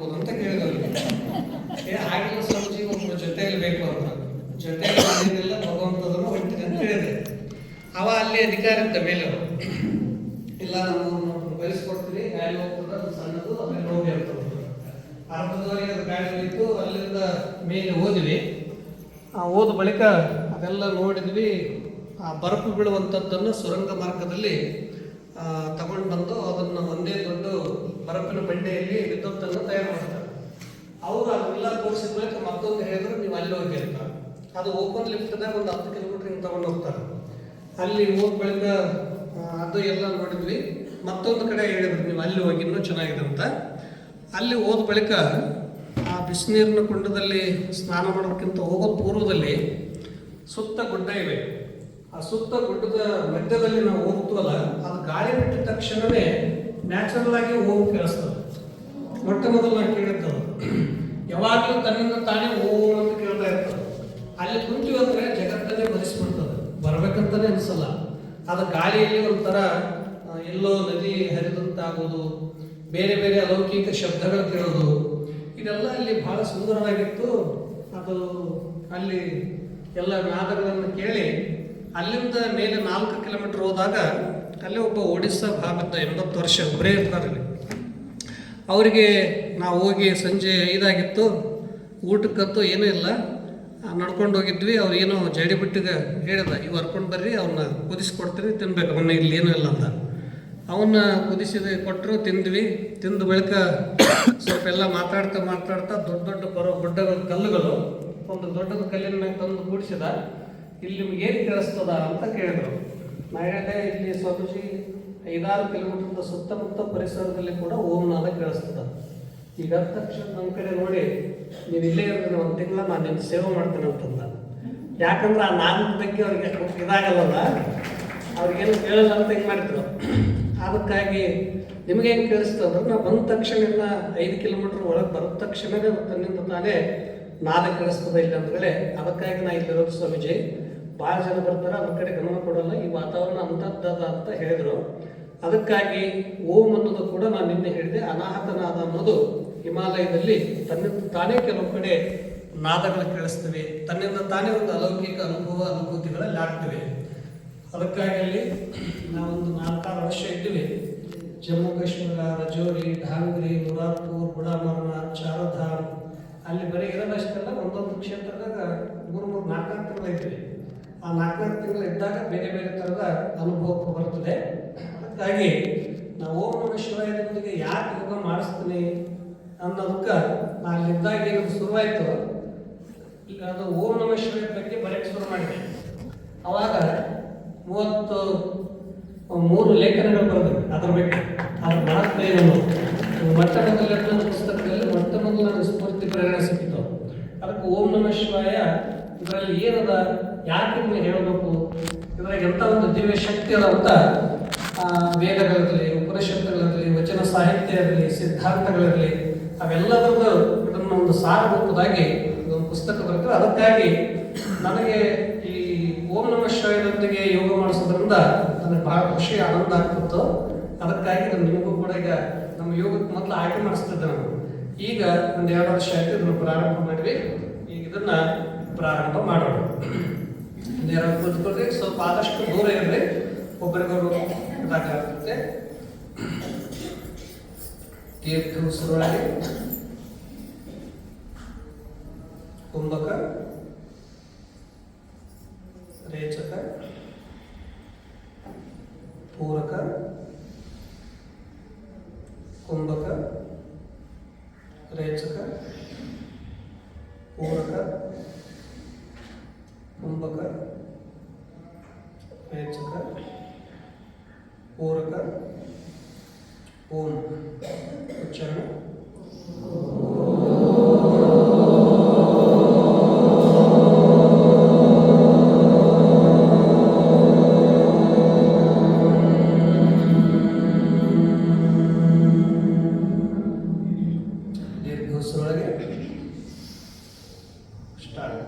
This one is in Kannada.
ಅಂತ ಕೇಳಿದ್ರು ಏ ಸ್ವಾಮೀಜಿ ಒಬ್ಬರು ಜೊತೆಯಲ್ಲಿ ಬೇಕು ಅಂತ. ಜೊತೆಯಲ್ಲಿ ಏನಿಲ್ಲ ಭಗವಂತದನ್ನು ಹೊಂಟಿದೆ ಅಂತ ಹೇಳಿದೆ. ಅವ ಅಲ್ಲಿ ಅಧಿಕಾರ ಇದ್ದ ಮೇಲೆ. ಇಲ್ಲ, ನಾವು ಬಯಸ್ಕೊಡ್ತೀವಿ, ಗಾಡಿ ಹೋಗ್ತದೆ, ಅದು ಸಣ್ಣದು, ಆಮೇಲೆ ಹೋಗಿ ಅಂತ ಅರ್ಧದವರೆಗೆ ಅದು ಗಾಡಿ ಇತ್ತು ಅಲ್ಲಿಂದ ಮೇಲೆ ಹೋದ್ವಿ. ಆ, ಹೋದ ಬಳಿಕ ಅದೆಲ್ಲ ನೋಡಿದ್ವಿ. ಆ ಬರಪು ಬೀಳುವಂಥದ್ದನ್ನು ಸುರಂಗ ಮಾರ್ಗದಲ್ಲಿ ತಗೊಂಡು ಬಂದು ಅದನ್ನು ಒಂದೇ ದೊಡ್ಡ ಬರಪಿನ ಬಂಡೆಯಲ್ಲಿ ವಿದ್ಯುತ್ತನ್ನು ತಯಾರು ಮಾಡ್ತಾರೆ. ಅವರು ಅದನ್ನೆಲ್ಲ ತೋರಿಸಿದ ಮೇಲೆ ಮತ್ತೊಂದು ಹೇಳಿದ್ರು, ನೀವು ಅಲ್ಲಿ ಹೋಗಿ ಅಂತ. ಅದು ಓಪನ್ ಲಿಫ್ಟ್ದಾಗ ಒಂದು ಹತ್ತು ಕಿಲೋಮೀಟರ್ ಹಿಂಗೆ ತಗೊಂಡು ಹೋಗ್ತಾರೆ. ಅಲ್ಲಿ ಹೋದ ಬಳಿಕ ಅದು ಎಲ್ಲ ನೋಡಿದ್ವಿ. ಮತ್ತೊಂದು ಕಡೆ ಹೇಳಿದ್ರು, ನೀವು ಅಲ್ಲಿ ಹೋಗಿ, ಇನ್ನೂ ಚೆನ್ನಾಗಿದೆ ಅಂತ. ಅಲ್ಲಿ ಹೋದ ಬಳಿಕ, ಆ ಬಿಸಿನೀರಿನ ಕುಂಡದಲ್ಲಿ ಸ್ನಾನ ಮಾಡೋದಕ್ಕಿಂತ ಹೋಗೋ ಪೂರ್ವದಲ್ಲಿ ಸುತ್ತ ಗುಡ್ಡ ಇವೆ. ಆ ಸುತ್ತ ಗುಡ್ಡದ ಮಧ್ಯದಲ್ಲಿ ನಾವು ಹೋಗ್ತೀವಲ್ಲ, ಅದು ಗಾಳಿ ಬಿಟ್ಟ ತಕ್ಷಣವೇ ನ್ಯಾಚುರಲ್ ಆಗಿ ಹೋಗಿ ಕೇಳಿಸ್ತದೆ ಮೊಟ್ಟ ಮೊದಲು ನಾನು ಕೇಳಿದ್ದು ಯಾವಾಗಲೂ ತನ್ನಿಂದ ತಾನೇ ಹೋಗು ಅಂತ ಕೇಳ್ತಾ ಇರ್ತದೆ. ಅಲ್ಲಿ ಕುಂತೀವಿ ಅಂದ್ರೆ ಜಗತ್ತನ್ನೇ ಭರಿಸ್ಬಿಡ್ತದೆ. ಬರ್ಬೇಕಂತಾನೆ ಅನ್ಸಲ್ಲ. ಅದು ಗಾಳಿಯಲ್ಲಿ ಒಂಥರ ಎಲ್ಲೋ ನದಿ ಹರಿದಂತಾಗೋದು, ಬೇರೆ ಬೇರೆ ಅಲೌಕಿಕ ಶಬ್ದಗಳು ಕೇಳೋದು, ಇದೆಲ್ಲ ಅಲ್ಲಿ ಬಹಳ ಸುಂದರವಾಗಿತ್ತು. ಅದು ಅಲ್ಲಿ ಎಲ್ಲ ನಾದಗಳನ್ನು ಕೇಳಿ ಅಲ್ಲಿಂದ ಮೇಲೆ ನಾಲ್ಕು ಕಿಲೋಮೀಟರ್ ಹೋದಾಗ ಅಲ್ಲಿ ಒಬ್ಬ ಒಡಿಸ್ಸಾ ಭಾಗದ ಎಂಬತ್ತು ವರ್ಷ ಒಬ್ಬರೇ ಇರ್ತಾರೆ ಅವರಿಗೆ ನಾವು ಹೋಗಿ ಸಂಜೆ ಐದಾಗಿತ್ತು ಊಟಕ್ಕಂತೂ ಏನೂ ಇಲ್ಲ. ನಡ್ಕೊಂಡು ಹೋಗಿದ್ವಿ. ಅವ್ರು ಏನೋ ಜಡಿ ಬಿಟ್ಟಿಗೆ ಹೇಳಿದ ಇವು ಹರ್ಕೊಂಡು ಬರ್ರಿ ಅವನ್ನ ಕುದಿಸ್ಕೊಡ್ತೀನಿ, ತಿನ್ಬೇಕು. ಅವನ್ನ ಇಲ್ಲಿ ಏನೂ ಇಲ್ಲ ಅಂತ. ಅವನ್ನ ಕುದಿಸಿದ ಕೊಟ್ಟರು ತಿಂದ್ವಿ. ತಿಂದ ಬಳಿಕ ಸ್ವಲ್ಪ ಎಲ್ಲ ಮಾತಾಡ್ತಾ ಮಾತಾಡ್ತಾ ದೊಡ್ಡ ದೊಡ್ಡ ಬರೋ ಗುಡ್ಡಗಳ ಕಲ್ಲುಗಳು, ಒಂದು ದೊಡ್ಡದ ಕಲ್ಲಿನ ತಂದು ಕೂಡಿಸಿದ. ಇಲ್ಲಿ ನಿಮ್ಗೆ ಏನು ತಿಳಿಸ್ತದ ಅಂತ ಕೇಳಿದ್ರು. ನಾ ಹೇಳಿದೆ, ಇಲ್ಲಿ ಸ್ವಾಮೀಜಿ ಐದಾರು ಕಿಲೋಮೀಟರ್ ಸುತ್ತಮುತ್ತ ಪರಿಸರದಲ್ಲಿ ಕೂಡ ಓಂನಾದ ಕೇಳಿಸ್ತದ. ಈಗ ತಕ್ಷಣ ನಮ್ಮ ಕಡೆ ನೋಡಿ ನೀವು ಇಲ್ಲೇ ಇರೋದ್ರೆ ಒಂದು ತಿಂಗಳ ನಾನು ನಿಮ್ಮ ಸೇವೆ ಮಾಡ್ತೇನೆ ಅಂತಂದ. ಯಾಕಂದ್ರೆ ಆ ನಾಲ್ಕು ಬಗ್ಗೆ ಅವ್ರಿಗೆ ಇದಾಗಲ್ಲಲ್ಲ ಅವ್ರಿಗೇನು ಕೇಳಲ್ಲ ಅಂತ ಹಿಂಗೆ ಮಾಡಿದ್ರು. ಅದಕ್ಕಾಗಿ ನಿಮಗೇನು ಕೇಳಿಸ್ತದ ನಾವು ಬಂದ ತಕ್ಷಣ ಐದು ಕಿಲೋಮೀಟರ್ ಒಳಗೆ ಬರೋ ತಕ್ಷಣವೇ ತನ್ನಿಂದ ತಾನೇ ನಾದ ಕೇಳಿಸ್ತದೆ ಇಲ್ಲ ಅಂದ್ಗಳೇ ಅದಕ್ಕಾಗಿ ನಾ ಇಲ್ಲಿರೋದು ಸ್ವಾಮೀಜಿ. ಭಾಳ ಜನ ಬರ್ತಾರೆ ಅದ್ರ ಕಡೆ ಗಮನ ಕೊಡಲ್ಲ, ಈ ವಾತಾವರಣ ಅಂತದ್ದದ ಅಂತ ಹೇಳಿದ್ರು. ಅದಕ್ಕಾಗಿ ಓಂ ಅನ್ನೋದು ಕೂಡ ನಾನು ನಿನ್ನೆ ಹೇಳಿದೆ, ಅನಾಹತನಾದ ಅನ್ನೋದು ಹಿಮಾಲಯದಲ್ಲಿ ತನ್ನಿಂದ ತಾನೇ ಕೆಲವು ಕಡೆ ನಾದಗಳು ಕೇಳಿಸ್ತವೆ, ತನ್ನಿಂದ ತಾನೇ ಒಂದು ಅಲೌಕಿಕ ಅನುಭವ, ಅನುಭೂತಿಗಳಲ್ಲಿ ಆಗ್ತವೆ. ಅದಕ್ಕಾಗಿ ಅಲ್ಲಿ ನಾವೊಂದು ನಾಲ್ಕಾರು ವರ್ಷ ಇದ್ದೀವಿ. ಜಮ್ಮು ಕಾಶ್ಮೀರ, ರಜೋರಿ ಢಾಂಗ್ರಿ ಮುರಾರ್ಪುರ್ ಗುಡಾಮರ್ನಾಥ್ ಚಾರಧಾಮ್ ಅಲ್ಲಿ ಬರೀ ಇರೋದಷ್ಟೆಲ್ಲ ಒಂದೊಂದು ಕ್ಷೇತ್ರದಾಗ ಮೂರು ಮೂರು ನಾಲ್ಕನಾಲ್ಕು ತಿಂಗಳು ಐತಿ ಆ ನಾಲ್ಕನಾಲ್ಕು ತಿಂಗಳು ಇದ್ದಾಗ ಬೇರೆ ಬೇರೆ ಥರದ ಅನುಭವಕ್ಕೆ ಬರ್ತದೆ ಅದಕ್ಕಾಗಿ ನಾವು ಓಂ ನಮ ಶಿವಾಯದೊಂದಿಗೆ ಯಾಕೆ ಯೋಗ ಮಾಡಿಸ್ತೀನಿ ಅನ್ನೋದಕ್ಕೆ ನಾನು ಅಲ್ಲಿದ್ದಾಗ ಏನು ಶುರುವಾಯಿತು. ಈಗ ಅದು ಓಂ ನಮ ಶಿವಾಯ ಬಗ್ಗೆ ಬರೆಯಕ್ಕೆ ಶುರು ಮಾಡಿದೆ. ಅವಾಗ ಮೂವತ್ತು, ಮೂರು ಲೇಖನಗಳು ಬರೆದು ಅದ್ರ ಬಗ್ಗೆ. ಅದ್ರ ಮಹತ್ವ ಏನು? ಮಟ್ಟದಲ್ಲಿ ಮೊದಲ ನನ್ನ ಪುಸ್ತಕದಲ್ಲಿ ಮೊಟ್ಟ ಮೊದಲ ನನಗೆ ಸ್ಫೂರ್ತಿ ಪ್ರೇರಣೆ ಸಿಕ್ಕಿತು ಅದಕ್ಕೆ ಓಂ ನಮ ಶಿವಾಯ ಇದರಲ್ಲಿ ಏನದ? ಯಾಕೆ ಹೇಳಬೇಕು? ಇದರಾಗ ಎಂಥ ಒಂದು ದಿವ್ಯ ಶಕ್ತಿ ಅದ ಅಂತ ವೇದಗಳಿರಲಿ ಉಪನಿಷತ್ತುಗಳಿರಲಿ ವಚನ ಸಾಹಿತ್ಯ ಇರಲಿ ಸಿದ್ಧಾಂತಗಳಿರಲಿ ಅವೆಲ್ಲದರದ್ದು ಇದನ್ನ ಒಂದು ಸಾರಭೂತದಾಗಿ ಒಂದು ಪುಸ್ತಕ ಬರ್ತದೆ ಅದಕ್ಕಾಗಿ ನನಗೆ ಈ ಓಂ ನಮ ಶಿವಾಯದೊಂದಿಗೆ ಯೋಗ ಮಾಡಿಸೋದ್ರಿಂದ ನನಗೆ ಬಹಳ ಖುಷಿ, ಆನಂದ ಆಗ್ತಿತ್ತು. ಅದಕ್ಕಾಗಿ ನಾನು ನಿಮಗೂ ಕೂಡ ಈಗ ನಮ್ಮ ಯೋಗಕ್ಕೆ ಮೊದಲು ಆಯ್ಕೆ ಮಾಡಿಸ್ತಿದ್ದೆ ನಾನು. ಈಗ ಒಂದು ಎರಡು ವರ್ಷ ಆಯ್ತು ಇದನ್ನು ಪ್ರಾರಂಭ ಮಾಡಿದ್ವಿ. ಈಗ ಇದನ್ನ ಪ್ರಾರಂಭ ಮಾಡೋಣ ಒಂದೆರಡು ಕೂತ್ಕೊಳ್ರಿ ಸ್ವಲ್ಪ ಆದಷ್ಟು ದೂರ ಇರಲಿ ಒಬ್ಬರಿಗೊಬ್ರು ಇದಾಗ್ತದೆ ದೀರ್ಘ ಉಸಿರೊಳಗೆ ಕುಂಭಕ ರೇಚಕ ಪೂರಕ ಕುಂಭಕ ರೇಚಕ ಪೂರಕ ಕುಂಭಕ ರೇಚಕ ಪೂರಕ ಓಂ ಉಚ್ಚಾರಣ ದೀರ್ಘ ಉಸಿರೊಳಗೆ ಸ್ಟಾರ್ಟ್